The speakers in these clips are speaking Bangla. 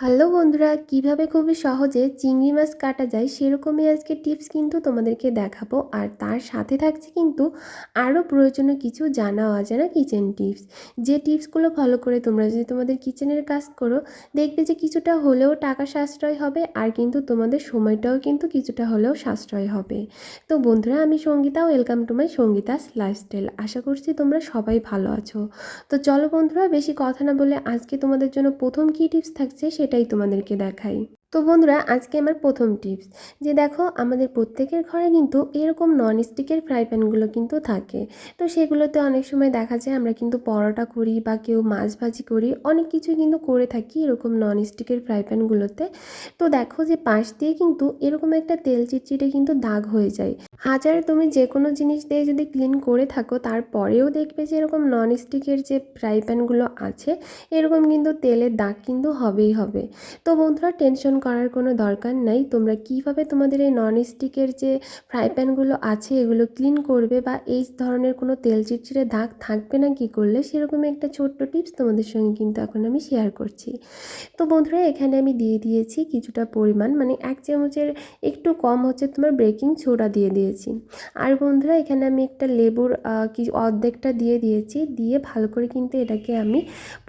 হ্যালো বন্ধুরা, কীভাবে খুবই সহজে চিংড়ি মাছ কাটা যায় সেরকমই আজকে টিপস কিন্তু তোমাদেরকে দেখাবো। আর তার সাথে থাকছে কিন্তু আরও প্রয়োজনীয় কিছু জানা অজানা কিচেন টিপস যে টিপসগুলো ফলো করে তোমরা যদি তোমাদের কিচেনের কাজ করো, দেখবে যে কিছুটা হলেও টাকা সাশ্রয় হবে আর কিন্তু তোমাদের সময়টাও কিন্তু কিছুটা হলেও সাশ্রয় হবে। তো বন্ধুরা, আমি Sangeeta welcome to my Sangeeta's lifestyle আশা করছি তোমরা সবাই ভালো আছো। তো চলো বন্ধুরা, বেশি কথা না বলে আজকে তোমাদের জন্য প্রথম কী টিপস থাকছে সেটাই তোমাদেরকে দেখাই। তো বন্ধুরা, আজকে আমার প্রথম টিপস, যে দেখো আমাদের প্রত্যেকের ঘরে কিন্তু এরকম নন স্টিকের ফ্রাই প্যানগুলো কিন্তু থাকে। তো সেগুলোতে অনেক সময় দেখা যায় আমরা কিন্তু পরোটা করি বা কেউ মাছ ভাজি করি, অনেক কিছুই কিন্তু করে থাকি এরকম নন স্টিকের ফ্রাই প্যানগুলোতে তো দেখো যে পাশ দিয়ে কিন্তু এরকম একটা তেল চিটচিটে কিন্তু দাগ হয়ে যায়। হাজার তুমি যে কোনো জিনিস দিয়ে যদি ক্লিন করে থাকো, তারপরেও দেখবে যে এরকম নন স্টিকের যে ফ্রাই প্যানগুলো আছে, এরকম কিন্তু তেলের দাগ কিন্তু হবেই হবে। তো বন্ধুরা, টেনশন করার কোনো দরকার নাই। তোমরা কীভাবে তোমাদের এই নন স্টিকের যে ফ্রাই প্যানগুলো আছে, এগুলো ক্লিন করবে বা এই ধরনের কোনো তেল চিটচিটে দাগ থাকবে না কি করলে সেরকম একটা ছোট্ট টিপস তোমাদের সঙ্গে কিন্তু এখন আমি শেয়ার করছি। তো বন্ধুরা, এখানে আমি দিয়ে দিয়েছি কিছুটা পরিমাণ মানে এক চামচের একটু কম হচ্ছে তোমার বেকিং সোডা দিয়ে দিয়েছি। আর বন্ধুরা, এখানে আমি একটা লেবুর কি অর্ধেকটা দিয়ে দিয়েছি। দিয়ে ভালো করে কিন্তু এটাকে আমি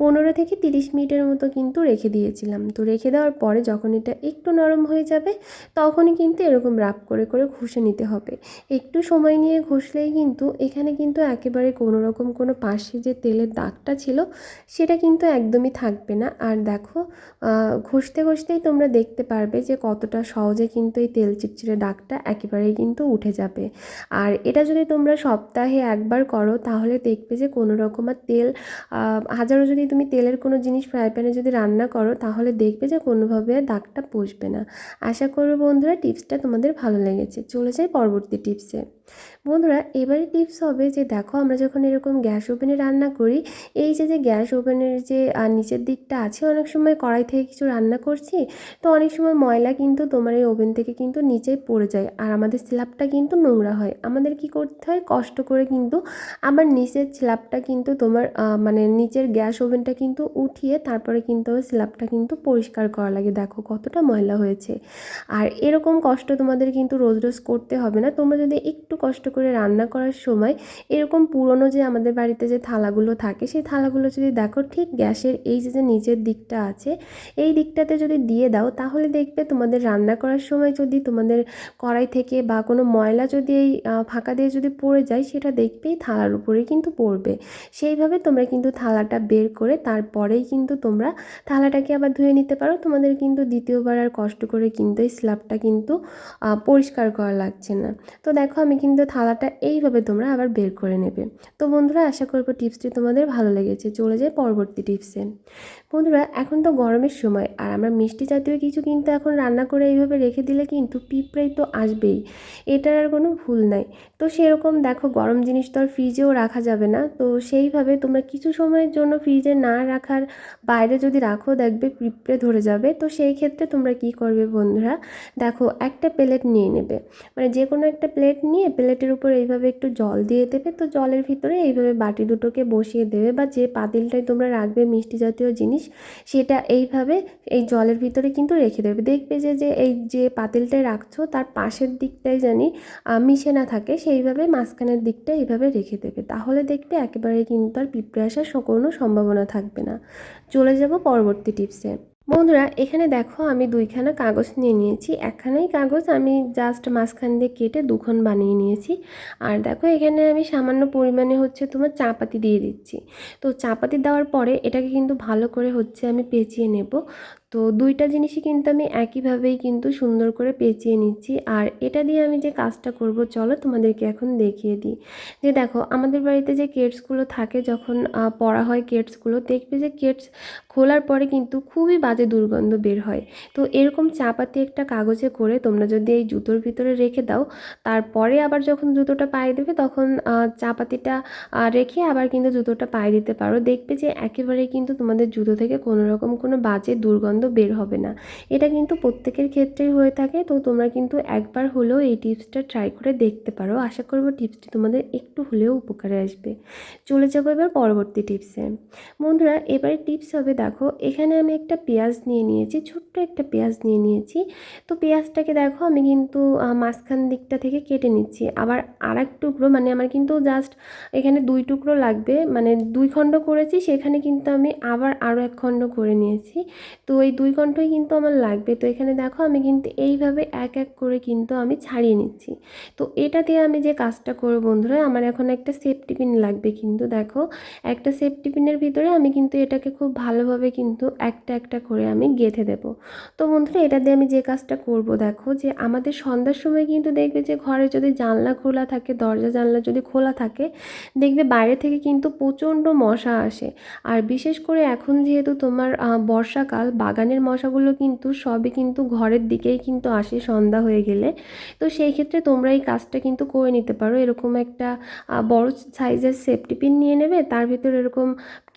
পনেরো থেকে তিরিশ মিনিটের মতো কিন্তু রেখে দিয়েছিলাম। তো রেখে দেওয়ার পরে যখন এটা একটু নরম হয়ে যাবে, তখনই কিন্তু এরকম রাপ করে করে ঘষে নিতে হবে। একটু সময় নিয়ে ঘষলেই কিন্তু এখানে কিন্তু একেবারে কোনো রকম কোনো পাশে যে তেলের দাগটা ছিল, সেটা কিন্তু একদমই থাকবে না। আর দেখো ঘষতে ঘষতেই তোমরা দেখতে পারবে যে কতটা সহজে কিন্তু এই তেল চিটচিটে দাগটা একেবারেই কিন্তু উঠে যাবে। আর এটা যদি তোমরা সপ্তাহে একবার করো, তাহলে দেখবে যে কোনো রকম আর তেল হাজারো যদি তুমি তেলের কোনো জিনিস ফ্রাই প্যানে যদি রান্না করো, তাহলে দেখবে যে কোনোভাবে দাগটা বসবে না। আশা করব বন্ধুরা টিপসটা তোমাদের ভালো লেগেছে। চলে যাই পরবর্তী টিপসে বন্ধুরা, এবারে টিপস হবে যে দেখো আমরা যখন এরকম গ্যাস ওভেনে রান্না করি, এই যে যে গ্যাস ওভেনের যে নিচের দিকটা আছে, অনেক সময় কড়াই থেকে কিছু রান্না করছি, তো অনেক সময় ময়লা কিন্তু তোমার এই ওভেন থেকে কিন্তু নিচেই পড়ে যায় আর আমাদের স্ল্যাবটা কিন্তু নোংরা হয়। আমাদের কি করতে হয়? কষ্ট করে কিন্তু আবার নিচের স্ল্যাবটা কিন্তু তোমার মানে নিচের গ্যাস ওভেনটা কিন্তু উঠিয়ে তারপরে কিন্তু স্ল্যাবটা কিন্তু পরিষ্কার করা লাগে। দেখো কতটা ময়লা হয়েছে। আর এরকম কষ্ট তোমাদের কিন্তু রোজ রোজ করতে হবে না। তোমরা যদি একটু কষ্ট করে রান্না করার সময় এরকম পুরনো যে আমাদের বাড়িতে যে থালাগুলো থাকে, সেই থালাগুলো যদি দেখো ঠিক গ্যাসের এই যে যে নিচের দিকটা আছে, এই দিকটাতে যদি দিয়ে দাও, তাহলে দেখবে তোমাদের রান্না করার সময় যদি তোমাদের কড়াই থেকে বা কোনো ময়লা যদি এই ফাঁকা দিয়ে যদি পড়ে যায়, সেটা দেখবেই থালার উপরেই কিন্তু পড়বে। সেইভাবে তোমরা কিন্তু থালাটা বের করে তারপরেই কিন্তু তোমরা থালাটাকে আবার ধুয়ে নিতে পারো। তোমাদের কিন্তু দ্বিতীয়বার আর কষ্ট করে কিন্তু এই স্ল্যাবটা কিন্তু পরিষ্কার করা লাগছে না। তো দেখো আমি কিন্তু থালাটা এইভাবে তোমরা আবার বের করে নেবে। তো বন্ধুরা, আশা করব টিপসটি তোমাদের ভালো লেগেছে। চলে যায় পরবর্তী টিপসে। বন্ধুরা, এখন তো গরমের সময় আর আমরা মিষ্টি জাতীয় কিছু কিন্তু এখন রান্না করে এইভাবে রেখে দিলে কিন্তু পিঁপড়েই তো আসবেই। এটার আর কোনো ভুল নাই। তো সেরকম দেখো, গরম জিনিস তো আর ফ্রিজেও রাখা যাবে না। তো সেইভাবে তোমরা কিছু সময়ের জন্য ফ্রিজে না রাখার বাইরে যদি রাখো, দেখবে পিঁপড়ে ধরে যাবে। তো সেই ক্ষেত্রে তোমরা কি করবে বন্ধুরা, দেখো একটা প্লেট নিয়ে নেবে। মানে যে কোনো একটা প্লেট নিয়ে প্লেটের উপর এইভাবে একটু জল দিয়ে দেবে, তো জলের ভিতরে এইভাবে বাটি দুটোকে বসিয়ে দেবে বা যে পাতিলটায় তোমরা রাখবে মিষ্টি জাতীয় জিনিস, সেটা এইভাবে এই জলের ভিতরে কিন্তু রেখে দেবে। দেখবে যে যে এই যে পাতিলটায় রাখছো, তার পাশের দিকটায় জানি মিশে না থাকে, সেইভাবে মাঝখানের দিকটা এইভাবে রেখে দেবে। তাহলে দেখবে একেবারে কিন্তু আর পিঁপড়ে আসার কোনো সম্ভাবনা থাকবে না। চলে যাব পরবর্তী টিপসে। বন্ধুরা, এখানে দেখো আমি দুইখানা কাগজ নিয়ে নিয়েছি। একখানাই কাগজ আমি জাস্ট মাঝখান দিয়ে কেটে দুখন বানিয়ে নিয়েছি। আর দেখো, এখানে আমি সামান্য পরিমাণে হচ্ছে তোমার চাপাতি দিয়ে দিচ্ছি। তো চাপাতি দেওয়ার পরে এটাকে কিন্তু ভালো করে হচ্ছে আমি পেঁচিয়ে নেব। তো দুইটা জিনিসই কিন্তু আমি একইভাবেই কিন্তু সুন্দর করে পেঁচিয়ে নিচ্ছি। আর এটা দিয়ে আমি যে কাজটা করব, চলো তোমাদেরকে এখন দেখিয়ে দিই। যে দেখো, আমাদের বাড়িতে যে কেটসগুলো থাকে, যখন পড়া হয় কেটসগুলো দেখবে যে কেটস খোলার পরে কিন্তু খুবই বাজে দুর্গন্ধ বের হয়। তো এরকম চাপাতি একটা কাগজে করে তোমরা যদি এই জুতোর ভিতরে রেখে দাও, তারপরে আবার যখন জুতোটা পায়ে দেবে, তখন চাপাতিটা রেখে আবার কিন্তু জুতোটা পায়ে দিতে পারো। দেখবে যে একেবারে কিন্তু তোমাদের জুতো থেকে কোনো রকম কোনো বাজে দুর্গন্ধ গন্ধ বের হবে না। এটা কিন্তু প্রত্যেকের ক্ষেত্রেই হয়ে থাকে। তো তোমরা কিন্তু একবার হলেও এই টিপসটা ট্রাই করে দেখতে পারো। আশা করব টিপসটি তোমাদের একটু হলেও উপকারে আসবে। চলে যাব এবার পরবর্তী টিপসে। বন্ধুরা, এবারে টিপস হবে, দেখো, এখানে আমি একটা পেঁয়াজ নিয়ে নিয়েছি, ছোট্ট একটা পেঁয়াজ নিয়ে নিয়েছি। তো পেঁয়াজটাকে, দেখো, আমি কিন্তু মাঝখান দিকটা থেকে কেটে নিচ্ছি। আবার আর এক টুকরো মানে আমার কিন্তু জাস্ট এখানে দুই টুকরো লাগবে মানে দুই খণ্ড করেছি, সেখানে কিন্তু আমি আবার আরও এক খণ্ড করে নিয়েছি। তো এই দুই খণ্ডই কিন্তু আমার লাগবে। তো এখানে দেখো আমি কিন্তু এইভাবে এক এক করে কিন্তু আমি ছাড়িয়ে নিচ্ছি। তো এটা দিয়ে আমি যে কাজটা করব বন্ধুরা, আমার এখন একটা সেফটি পিন লাগবে কিন্তু দেখো। একটা সেফটি পিনের ভিতরে আমি কিন্তু এটাকে খুব ভালোভাবে কিন্তু একটা একটা করে আমি গেঁথে দেবো। তো বন্ধুরা, এটা দিয়ে আমি যে কাজটা করব দেখো যে আমাদের সন্ধ্যার সময় কিন্তু দেখবে যে ঘরে যদি জানলা খোলা থাকে, দরজা জানলা যদি খোলা থাকে, দেখবে বাইরে থেকে কিন্তু প্রচণ্ড মশা আসে। আর বিশেষ করে এখন যেহেতু তোমার বর্ষাকাল বাগানের মশাগুলো কিন্তু সবই কিন্তু ঘরের দিকেই কিন্তু আসে সন্ধ্যা হয়ে গেলে। তো সেই ক্ষেত্রে তোমরা এই কাজটা কিন্তু করে নিতে পারো। এরকম একটা বড় সাইজের সেফটি পিন নিয়ে নেবে, তার ভিতরে এরকম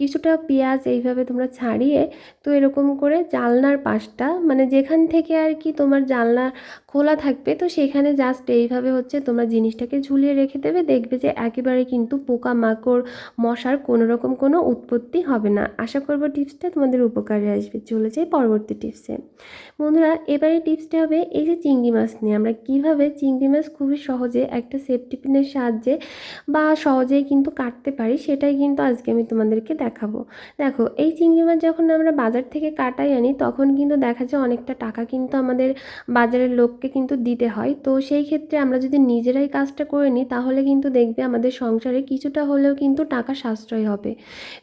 কিছুটা পেঁয়াজ এইভাবে তোমরা ছাড়িয়ে তো এরকম করে জালনার পাশটা মানে যেখান থেকে আর কি তোমার জানলা খোলা থাকবে, তো সেখানে জাস্ট এইভাবে হচ্ছে তোমরা জিনিসটাকে ঝুলিয়ে রেখে দেবে। দেখবে যে একেবারে কিন্তু পোকা মাকড় মশার কোনো রকম কোনো উৎপত্তি হবে না। আশা করব টিপসটা তোমাদের উপকারে আসবে চলে যাই পরবর্তী টিপসে। বন্ধুরা, এবারে টিপসটা হবে এই যে চিংড়ি মাছ নিয়ে। আমরা কীভাবে চিংড়ি মাছ খুবই সহজে একটা সেফটি পিনের সাহায্যে বা সহজেই কিন্তু কাটতে পারি, সেটাই কিন্তু আজকে আমি তোমাদেরকে দেখাবো। দেখো, এই চিংড়ি মাছ যখন আমরা বাজার থেকে কাটাই আনি, তখন কিন্তু দেখা যায় অনেকটা টাকা কিন্তু আমাদের বাজারের লোককে কিন্তু দিতে হয়। তো সেই ক্ষেত্রে আমরা যদি নিজেরাই কাজটা করে নিই, তাহলে কিন্তু দেখবে আমাদের সংসারে কিছুটা হলেও কিন্তু টাকা সাশ্রয় হবে।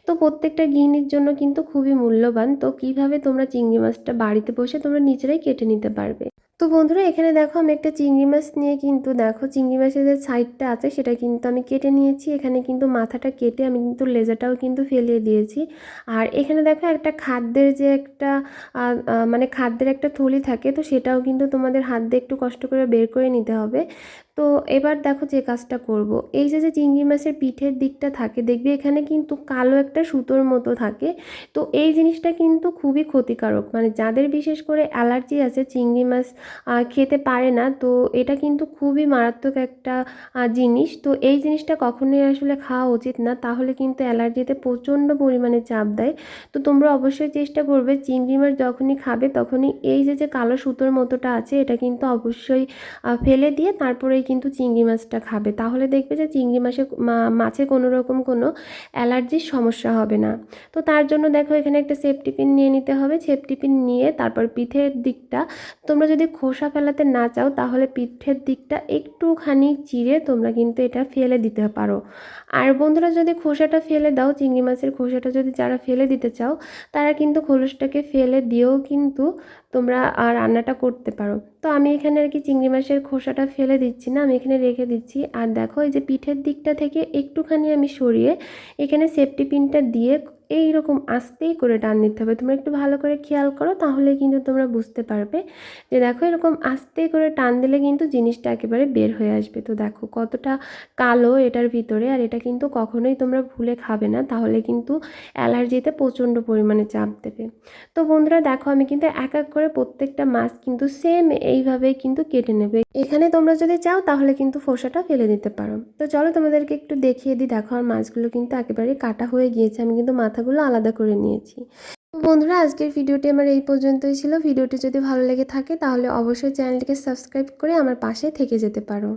তো প্রত্যেকটা গৃহিণীর জন্য কিন্তু খুবই মূল্যবান। তো কীভাবে তোমরা চিংড়ি মাছটা বাড়িতে বসে তোমরা নিজেরাই কেটে নিতে পারবে? তো বন্ধুরা, এখানে দেখো আমি একটা চিংড়ি মাছ নিয়ে কিন্তু দেখো, চিংড়ি মাছের যে সাইডটা আছে সেটা কিন্তু আমি কেটে নিয়েছি। এখানে কিন্তু মাথাটা কেটে আমি কিন্তু লেজাটাও কিন্তু ফেলিয়ে দিয়েছি। আর এখানে দেখো একটা খাদ্যের যে একটা মানে খাদ্যের একটা থলি থাকে, তো সেটাও কিন্তু তোমাদের হাত দিয়ে একটু কষ্ট করে বের করে নিতে হবে। তো এবার দেখো যে কাজটা করব। এই যে যে চিংড়ি মাছের পিঠের দিকটা থাকে, দেখবে এখানে কিন্তু কালো একটা সুতোর মতো থাকে। তো এই জিনিসটা কিন্তু খুবই ক্ষতিকারক। মানে যাদের বিশেষ করে অ্যালার্জি আছে, চিংড়ি মাছ খেতে পারে না, তো এটা কিন্তু খুবই মারাত্মক একটা জিনিস। তো এই জিনিসটা কখনোই আসলে খাওয়া উচিত না। তাহলে কিন্তু অ্যালার্জিতে প্রচণ্ড পরিমাণে চাপ দেয়। তো তোমরা অবশ্যই চেষ্টা করবে, চিংড়ি মাছ যখনই খাবে, তখনই এই যে যে কালো সুতোর মতোটা আছে, এটা কিন্তু অবশ্যই ফেলে দিয়ে তারপরে কিন্তু চিংড়ি মাছটা খাবে। তাহলে দেখবে যে চিংড়ি মাছে মাছে কোনো রকম কোনো অ্যালার্জির সমস্যা হবে না। তো তার জন্য দেখো এখানে একটা সেফটি পিন নিয়ে নিতে হবে। সেফটি পিন নিয়ে তারপর পিঠের দিকটা, তোমরা যদি খোসা ফেলাতে না চাও তাহলে পিঠের দিকটা একটুখানি চিড়ে তোমরা কিন্তু এটা ফেলে দিতে পারো। আর বন্ধুরা যদি খোসাটা ফেলে দাও, চিংড়ি মাছের খোসাটা যদি যারা ফেলে দিতে চাও, তারা কিন্তু খোলসটাকে ফেলে দিয়েও কিন্তু তোমরা আর রান্নাটা করতে পারো। তো আমি এখানে আর কি চিংড়ি মাছের খোসাটা ফেলে দিচ্ছি না, আমি এখানে রেখে দিচ্ছি। আর দেখো এই যে পিঠের দিকটা থেকে একটুখানি আমি সরিয়ে এখানে সেফটি পিনটা দিয়ে এই রকম আস্তেই করে টান দিতে হবে। তোমরা একটু ভালো করে খেয়াল করো, তাহলে কিন্তু তোমরা বুঝতে পারবে যে দেখো এরকম আস্তে করে টান দিলে কিন্তু জিনিসটা একেবারে বের হয়ে আসবে। তো দেখো কতটা কালো এটার ভিতরে, আর এটা কিন্তু কখনোই তোমরা ভুলে খাবে না, তাহলে কিন্তু অ্যালার্জিতে প্রচণ্ড পরিমাণে চাপ দেবে। তো বন্ধুরা দেখো আমি কিন্তু এক এক করে প্রত্যেকটা মাছ কিন্তু সেম এইভাবে কিন্তু কেটে নেবে। এখানে তোমরা যদি চাও তাহলে কিন্তু ফোসাটা ফেলে দিতে পারো। তো চলো তোমাদেরকে একটু দেখিয়ে দিই। দেখো আর মাছগুলো কিন্তু একেবারে কাটা হয়ে গিয়েছে। আমি কিন্তু মাথাগুলো আলাদা করে নিয়েছি। বন্ধুরা, আজকের ভিডিওটি আমার এই পর্যন্তই ছিল। ভিডিওটি যদি ভালো লেগে থাকে, তাহলে অবশ্যই চ্যানেলটিকে সাবস্ক্রাইব করে আমার পাশে থেকে যেতে পারো।